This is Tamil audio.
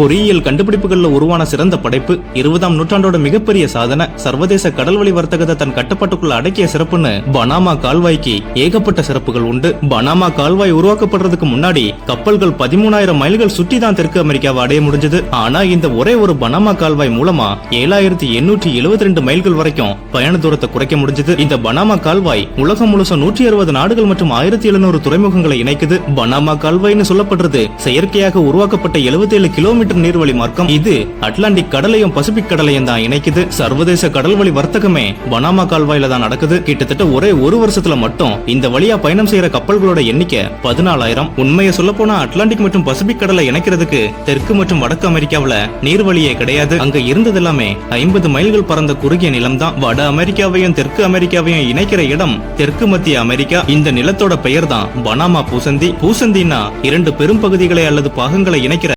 பொறியியல் கண்டுபிடிப்புகளில் உருவான சிறந்த படைப்பு இருபதாம் நூற்றாண்டோட மிகப்பெரிய சாதனை சர்வதேச கடல்வழி வர்த்தகத்தை தன் கட்டுப்பாட்டுக்குள்ள அடக்கிய சிறப்புன்னு பனாமா கால்வாய்க்கு ஏகப்பட்ட சிறப்புகள் உண்டு. பனாமா கால்வாய் உருவாக்கப்படுறதுக்கு முன்னாடி கப்பல்கள் பதிமூணாயிரம் மைல்கள் சுற்றி தான் தெற்கு அமெரிக்காவை அடைய முடிஞ்சது. ஆனா இந்த ஒரே ஒரு பனாமா கால்வாய் மூலமா ஏழாயிரத்தி எண்ணூற்றி எழுபத்தி ரெண்டு மைல்கள் வரைக்கும் பயண தூரத்தை குறைக்க முடிஞ்சது. இந்த பனாமா கால்வாய் உலகம் முழுசும் நூற்றி அறுபது நாடுகள் மற்றும் ஆயிரத்தி எழுநூறு துறைமுகங்களை இணைக்குது. பனாமா கால்வாய்னு சொல்லப்படுறது செயற்கையாக உருவாக்கப்பட்ட 77 கிலோமீட்டர் நீர்வழி மார்க்கம். இது அட்லாண்டிக் கடலையும் பசிபிக் கடலையும் தான் இணைக்குது. சர்வதேச கடல்வழி வர்த்தகமே பனாமா கால்வாயில தான் நடக்குது. கிட்டத்தட்ட ஒரே ஒரு வருஷத்துல மட்டும் இந்த வழியா பயணம் செய்யற கப்பல்களோட எண்ணிக்கை பதினாலாயிரம். உண்மையை சொல்ல போனா அட்லாண்டிக் மற்றும் பசிபிக் கடலை இணைக்கிறதுக்கு தெற்கு மற்றும் வடக்கு அமெரிக்காவில நீர்வழியே கிடையாது. அங்க இருந்தது எல்லாமே ஐம்பது மைல்கள் பறந்த குறுகிய நிலம் தான் வட அமெரிக்காவையும் தெற்கு அமெரிக்காவையும் இணைக்கிற இடம் தெற்கு மத்திய அமெரிக்கா. இந்த நிலத்தோட பெயர் தான் பனாமா பூசந்தி. பூசந்தின்னா இரண்டு பெரும் பகுதிகளை அல்லது பாகங்களை இணைக்கிற